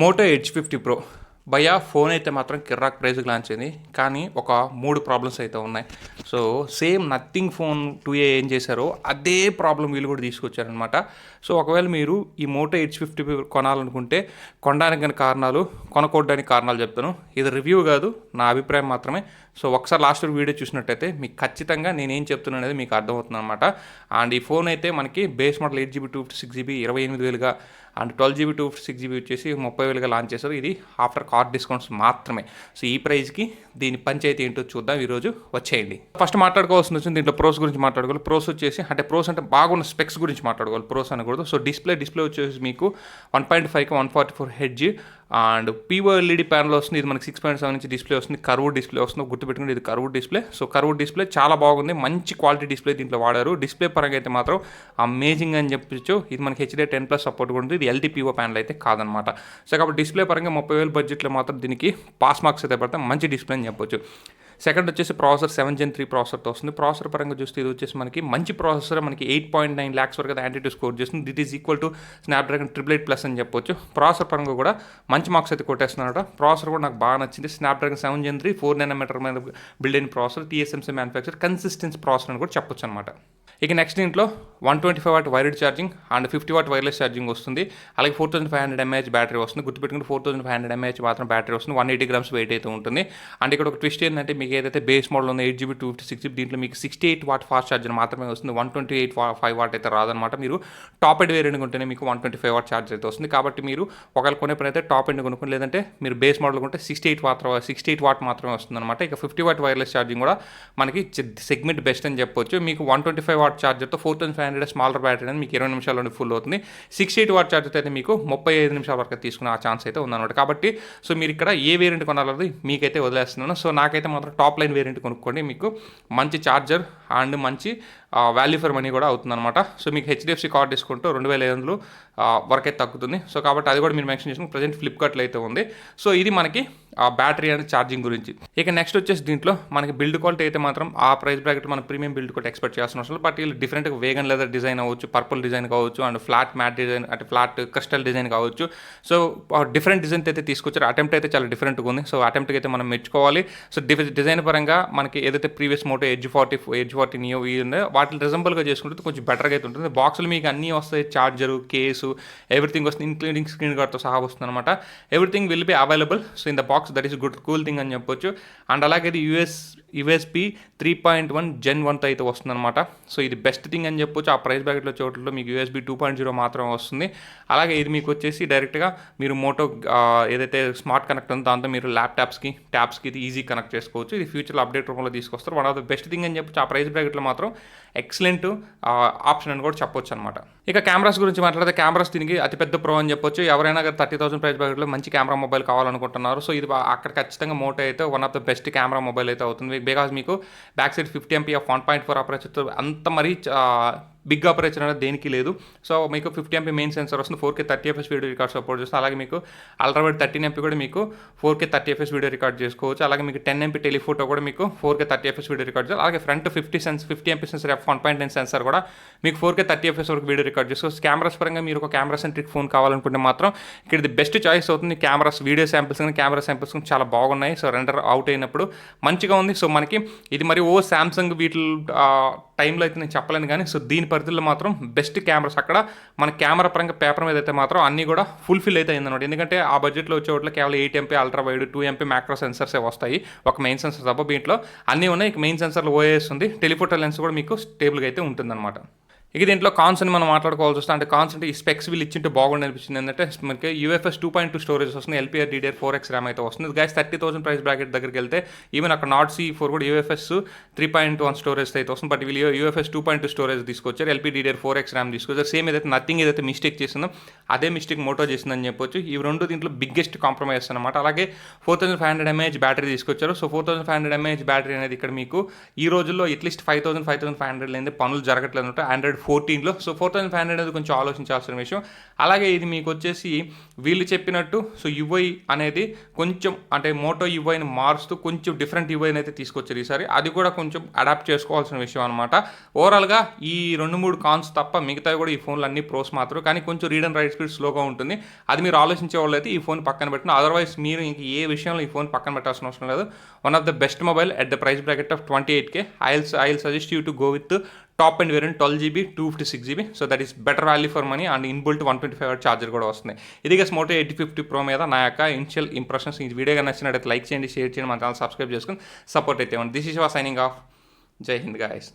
Moto H fifty pro భయ్యా phone అయితే మాత్రం కిర్రాక్ ప్రైజ్కి లాంచ్ అయింది. కానీ ఒక మూడు ప్రాబ్లమ్స్ అయితే ఉన్నాయి. So same Nothing phone two A ఏం చేశారో అదే ప్రాబ్లం వీళ్ళు కూడా తీసుకొచ్చారనమాట సో ఒకవేళ మీరు ఈ మోటో ఎయిట్ ఫిఫ్టీ కొనాలనుకుంటే కొనడానికి గల కారణాలు కొనకూడడానికి కారణాలు చెప్తాను. ఇది రివ్యూ కాదు నా అభిప్రాయం మాత్రమే. సో ఒకసారి లాస్ట్ వీడియో చూసినట్టయితే మీకు ఖచ్చితంగా నేనేం చెప్తున్నాను అనేది మీకు అర్థమవుతుంది అనమాట అండ్ ఈ ఫోన్ అయితే మనకి base model eight GB two fifty six GB ఇరవై ఎనిమిది వేలుగా and twelve GB two fifty six GB వచ్చేసి ముప్పై వేలుగా లాంచ్ చేశారు. ఇది ఆఫ్టర్ ఆర్ డిస్కౌంట్స్ మాత్రమే. సో ఈ ప్రైస్కి దీని పంచాయితీ ఏంటో చూద్దాం. ఈరోజు వచ్చేయండి. ఫస్ట్ మాట్లాడుకోవాల్సిన వచ్చింది దీంట్లో ప్రోస్ గురించి మాట్లాడుకోవాలి. ప్రోస్ వచ్చేసి అంటే ప్రోస్ అంటే బాగున్న స్పెక్స్ గురించి మాట్లాడుకోవాలి. ప్రోస్ అనకూడదు. సో డిస్ప్లే డిస్ప్లే వచ్చేసి మీకు వన్ పాయింట్ ఫైవ్కి one forty four hertz and PO LED panel వస్తుంది ఇది మనకి six point seven inch display వస్తుంది కర్వ్ డిస్ప్లే వస్తుంది గుర్తుపెట్టుకుని ఇది curve display so curve display చాలా బాగుంది మంచి క్వాలిటీ డిస్ప్లే దీంట్లో వాడారు. డిస్ప్లే పరంగా అయితే మాత్రం అమేజింగ్ అని చెప్పచ్చు. ఇది మనకి హెచ్డే టెన్ ప్లస్ సపోర్ట్ ఉంటుంది ఇది ఎల్టీ పీవో ప్యానల్ అయితే కాదనమాట. సో కాబట్టి డిస్ప్లే పరంగా ముప్పై వేల బడ్జెట్లో మాత్రం దీనికి పాస్ మార్క్స్ అయితే పడతాం మంచి డిస్ప్లే అని చెప్పొచ్చు. సెకండ్ వచ్చేసి ప్రాసెసర్ సెవెన్ జెన్ త్రీ ప్రాసెసర్తో వస్తుంది. ప్రాసెసర్ పరంగా చూస్తే ఇది వచ్చేసి మనకి మంచి ప్రాసెసర్ మనకి ఎయిట్ పాయింట్ నైన్ ల్యాక్స్ వరకు అయితే యాంటీటీ స్కోర్ చేస్తుంది. That is equal to Snapdragon triple eight plus అని చెప్పొచ్చు. ప్రాసెసర్ పరంగా కూడా మంచి మార్క్స్ అయితే కొట్టేస్తున్నారట. ప్రాసెసర్ కూడా నాకు బాగా నచ్చింది. Snapdragon seven gen three four nine మీద బిల్డ్ అయిన processor TSMC manufacture consistence processor అని కూడా చెప్పొచ్చు అనమాట ఇక నెక్స్ట్ దీంట్లో one twenty five watt wired charging and fifty watt wireless charging వస్తుంది. అలాగే four thousand five hundred mAh battery వస్తుంది. గుర్తుపెట్టుకుంటే four thousand five hundred mAh మాత్రం బ్యాటరీ వస్తుంది. వన్ ఎయిటీ గ్రామ్స్ వెయిట్ అయితే ఉంటుంది. అండ్ ఇక్కడ ఒక ట్విస్ట్ ఏంటంటే మీకు ఏదైతే బేస్ మోడల్ ఉందో eight GB two fifty six GB దీంట్లో మీకు sixty eight watt fast charger మాత్రమే వస్తుంది. One twenty eight five watt అయితే రాదనమాట మీరు టాప్ ఎండ్ వేరియంట్ ఉంటేనే మీకు one twenty five watt charge అయితే వస్తుంది. కాబట్టి మీరు ఒకవేళ కొనే పని అయితే టాప్ ఎండ్ కొనుక్కుని లేదంటే మీరు బేస్ మోడల్ కొంటే sixty eight watt sixty eight watt మాత్రమే వస్తుంది అనమాట ఇక ఫిఫ్టీ వాట్ వైర్లెస్ ఛార్జింగ్ కూడా మనకి సెగ్మెంట్ బెస్ట్ అని చెప్పొచ్చు. మీకు one twenty five watt ఛార్జర్తో four thousand five hundred smaller battery అనేది మీకు ఇరవై నిమిషాల్లోనే ఫుల్ అవుతుంది. సిక్స్ ఎయిట్ వాట్ ఛార్జర్ అయితే మీకు ముప్పై ఐదు నిమిషాల వరకు తీసుకునే ఆ ఛాన్స్ అయితే ఉందన్నమాట. కాబట్టి సో మీరు ఇక్కడ ఏ వేరియంట్ కొనాలన్నది మీకైతే వదిలేస్తున్నాను. సో నాకైతే మాత్రం టాప్ లైన్ వేరియంట్ కొనుక్కోండి. మీకు మంచి ఛార్జర్ అండ్ మంచి వాల్యూ ఫర్ మనీ కూడా అవుతుందన్నమాట. సో మీకు హెచ్డిఎఫ్సి కార్డ్ తీసుకుంటూ రెండు వేల ఐదు వందలు వరకు అయితే తగ్గుతుంది. సో కాబట్టి అది కూడా మీరు మెన్షన్ చేసుకుని ప్రజెంట్ ఫ్లిప్కార్ట్లో అయితే ఉంది. సో ఇది మనకి ఆ బ్యాటరీ అండ్ ఛార్జింగ్ గురించి. ఇక నెక్స్ట్ వచ్చేసి దీంట్లో మనకి బిల్డ్ క్వాలిటీ అయితే మాత్రం ఆ ప్రైస్ బ్రాకెట్ మన ప్రీమియం బిల్డ్ కూడా ఎక్స్పెక్ట్ చేయాల్సిన అవసరం బట్ వీళ్ళు డిఫరెంట్గా వేగన్ లెదర్ డిజైన్ అవ్వచ్చు పర్పుల్ డిజైన్ కావచ్చు అండ్ ఫ్లాట్ మ్యాట్ డిజైన్ అంటే ఫ్లాట్ క్రిస్టల్ డిజైన్ కావచ్చు. సో డిఫరెంట్ డిజైన్ అయితే తీసుకొచ్చారు. అటెంప్ట్ అయితే చాలా డిఫరెంట్గా ఉంది. సో అటెంప్ట్ అయితే మనం మెచ్చుకోవాలి. సో డిజైన్ పరంగా మనకి ఏదైతే previous Moto Edge forty Edge forty Neo ఈ ఉన్నాయో వాటిని రిజంబుల్గా చేసుకుంటే కొంచెం బెటర్గా అయితే ఉంటుంది. బాక్సులు మీకు అన్నీ వస్తాయి. చార్జరు కేసు ఎవ్రీథింగ్ వస్తుంది. ఇంక్లూడింగ్ స్క్రీన్ గార్డ్తో సహా వస్తుంది అనమాట everything will be available so in the box that is good cool thing అని చెప్పొచ్చు. అండ్ అలాగే ఇది US USB three point one gen వన్తో అయితే వస్తుందన్నమాట. సో ఇది బెస్ట్ థింగ్ అని చెప్పొచ్చు. ఆ ప్రైస్ బ్యాకెట్లో చోట్లలో మీకు యూఎస్బి టూ పాయింట్ జీరో మాత్రమే వస్తుంది. అలాగే ఇది మీకు వచ్చేసి డైరెక్ట్గా మీరు మోటో ఏదైతే స్మార్ట్ కనెక్ట్ ఉందో దాంతో మీరు ల్యాప్టాప్స్కి ట్యాబ్స్కి ఇది ఈజీ కనెక్ట్ చేసుకోవచ్చు. ఇది ఫ్యూచర్లో అప్డేట్ రూపంలో తీసుకొస్తారు. One of the best thing అని చెప్పొచ్చు. ఆ ప్రైస్ బ్యాకెట్లో మాత్రం ఎక్సలెంట్ ఆప్షన్ అని కూడా చెప్పొచ్చు అనమాట ఇక కెమెరాస్ గురించి మాట్లాడితే కెమెరాస్ దీనికి అతిపెద్ద ప్రో అని చెప్పొచ్చు. ఎవరైనా థర్టీ థౌసండ్ ప్రైస్ బ్రాకెట్లో మంచి కెమెరా మొబైల్ కావాలనుకుంటున్నారు. సో ఇది అక్కడ ఖచ్చితంగా మోటో అయితే one of the best camera mobile అయితే అవుతుంది. బికాజ్ మీకు back side fifty MP of one point four అపరేచర్తో అంత మరీ బిగ్ ఆపరేషన్ అనేది దేనికి లేదు. సో మీకు ఫిఫ్టీ ఎంపీ మెయిన్ సెన్సర్ వస్తుంది four K thirty FPS video record support చేస్తుంది. అలాగే మీకు అల్ట్రావైడ్ థర్టీన్ ఎంపీ కూడా మీకు four K thirty FPS video record చేసుకోవచ్చు. అలాగే మీకు టెన్ ఎంపీ టెలిఫోటో కూడా మీకు four K thirty FPS video record చేయాలి. అలాగే front fifty sense fifty MP sensor F one point nine sensor కూడా మీకు ఫోర్ కే థర్టీ ఎఫ్ఎస్ వరకు వీడియో రికార్డ్ చేసుకోవచ్చు. కెమెరాస్ పరంగా మీరు ఒక కెమెరా సెంట్రిక్ ఫోన్ కావాలనుకుంటే మాత్రం ఇక్కడ ఇది బెస్ట్ చాయిస్ అవుతుంది కెమెరాస్ వీడియో శాంపిల్స్ కానీ కెమెరా శాంపిల్స్ కానీ చాలా బాగున్నాయి. సో రెండర్ అవుట్ అయినప్పుడు మంచిగా ఉంది. సో మనకి ఇది మరి ఓ శాంసంగ్ వీటి టైంలో అయితే నేను చెప్పలేను కానీ సో దీని పరిధిలో మాత్రం బెస్ట్ కెమెరాస్ అక్కడ. మన కెమెరా పరంగా పేపర్ మీద అయితే మాత్రం అన్నీ కూడా ఫుల్ఫిల్ అయితే అయిందనమాట ఎందుకంటే ఆ బడ్జెట్లో వచ్చే వాటిలో కేవలం eight MP ultra wide two MP macro సెన్సర్సే వస్తాయి. ఒక మెయిన్ సెన్సర్ తప్ప దీంట్లో అన్నీ ఉన్నాయి. మెయిన్ సెన్సర్లో ఓఎస్ ఉంది. టెలిఫోటో లెన్స్ కూడా మీకు స్టేబుల్గా అయితే ఉంటుందన్నమాట. ఇక దీంట్లో కాన్స్ అని మనం మాట్లాడుకోవాల్సి వస్తే అంటే కాన్స్ అంటే ఈ స్పెక్స్ వీళ్ళు ఇచ్చింటే బాగుండి అనిపించింది. ఏంటంటే మనకి UFS two point two storage వస్తుంది LPR DDR four X RAM అయితే వస్తుంది. Guys thirty thousand price bracket దగ్గరికి వెళ్తే ఈవెన్ అక్కడ నాట్ సి ఫోర్ కూడా UFS three point one storage అయితే వస్తుంది. బట్ వీళ్ళు UFS two point two storage తీసుకొచ్చారు LP DDR four X RAM తీసుకొచ్చారు. సేమ్ ఏదైతే నథింగ్ ఏదైతే మిస్టేక్ చేసిందో అదే మిస్టేక్ మోటో చేసిందని చెప్పొచ్చు. ఈ రెండు దీంట్లో బిగ్గెస్ట్ కాంప్రమైజ్ అనమాట అలాగే four thousand five hundred mAh battery తీసుకొచ్చారు. So four thousand five hundred mAh battery అనేది ఇక్కడ మీకు ఈ రోజుల్లో at least five thousand five thousand five hundred లేని పనులు జరగట్లేదు అంటే హండ్రెడ్ ఫోర్టీన్లో. So four thousand five hundred అనేది కొంచెం ఆలోచించాల్సిన విషయం. అలాగే ఇది మీకు వచ్చేసి వీళ్ళు చెప్పినట్టు సో యువై అనేది కొంచెం అంటే మోటో యువైని మారుస్తూ కొంచెం డిఫరెంట్ యువైని అయితే తీసుకొచ్చారు ఈసారి. అది కూడా కొంచెం అడాప్ట్ చేసుకోవాల్సిన విషయం అనమాట ఓవరాల్గా ఈ రెండు మూడు కాన్స్ తప్ప మిగతా కూడా ఈ ఫోన్లు అన్ని ప్రోస్ మాత్రం కానీ కొంచెం రీడ్ అండ్ రైట్ స్పీడ్ స్లోగా ఉంటుంది. అది మీరు ఆలోచించే వాళ్ళు అయితే ఈ ఫోన్ పక్కన పెట్టిన అదర్వైజ్ మీరు ఇంక ఏ విషయంలో ఈ ఫోన్ పక్కన పెట్టాల్సిన అవసరం లేదు. One of the best mobile at the price bracket of twenty eight K. I I suggest you to go with top and variant twelve GB two fifty six GB. So that is better value for money and inbuilt one twenty five charger కూడా వస్తుంది ఇది guys Moto eighty fifty Pro మీద నా యొక్క initial impressions ఈ video నచ్చినట్లయితే like చేయండి share చేయండి మన ఛానల్ సబ్స్క్రైబ్ చేసుకుని సపోర్ట్ అయితే దిస్ ఈస్ వా సైనింగ్ ఆఫ్ జై హింద్ గాయస్